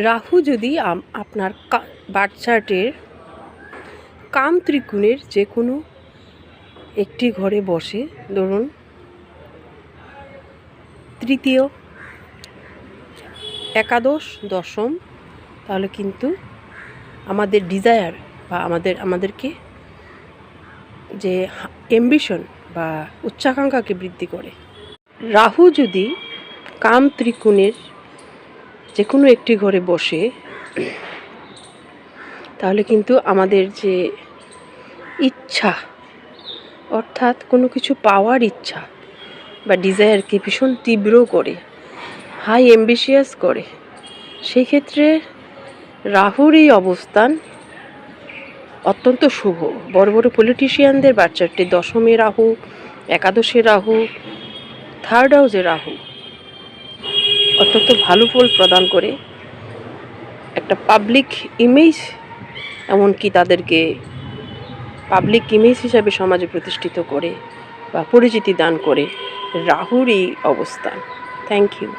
রাহু যদি আপনার বার্থ চার্টের কাম ত্রিকোণের যে কোনো একটি ঘরে বসে, ধরুন, তৃতীয়, একাদশ, দশম, তাহলে কিন্তু আমাদের ডিজায়ার বা আমাদের, আমাদেরকে যে এম্বিশন বা উচ্চাকাঙ্ক্ষাকে বৃদ্ধি করে। রাহু যদি কাম ত্রিকোণের যে কোনো একটি ঘরে বসে, তাহলে কিন্তু আমাদের যে ইচ্ছা, অর্থাৎ কোনো কিছু পাওয়ার ইচ্ছা বা ডিজায়ারকে ভীষণ তীব্র করে, হাই অ্যাম্বিশিয়াস করে, সেই ক্ষেত্রে রাহুর এই অবস্থান অত্যন্ত শুভ। বড় বড় পলিটিশিয়ানদের বাচ্চাটি দশমে রাহু, একাদশে রাহু থার্ড হাউসে রাহু। অত্যন্ত ভালো ফল প্রদান করে একটা পাবলিক ইমেজ এমনকি তাদেরকে পাবলিক ইমেজ হিসাবে সমাজে প্রতিষ্ঠিত করে বা পরিচিতি দান করে। রাহুর এই অবস্থান। Thank you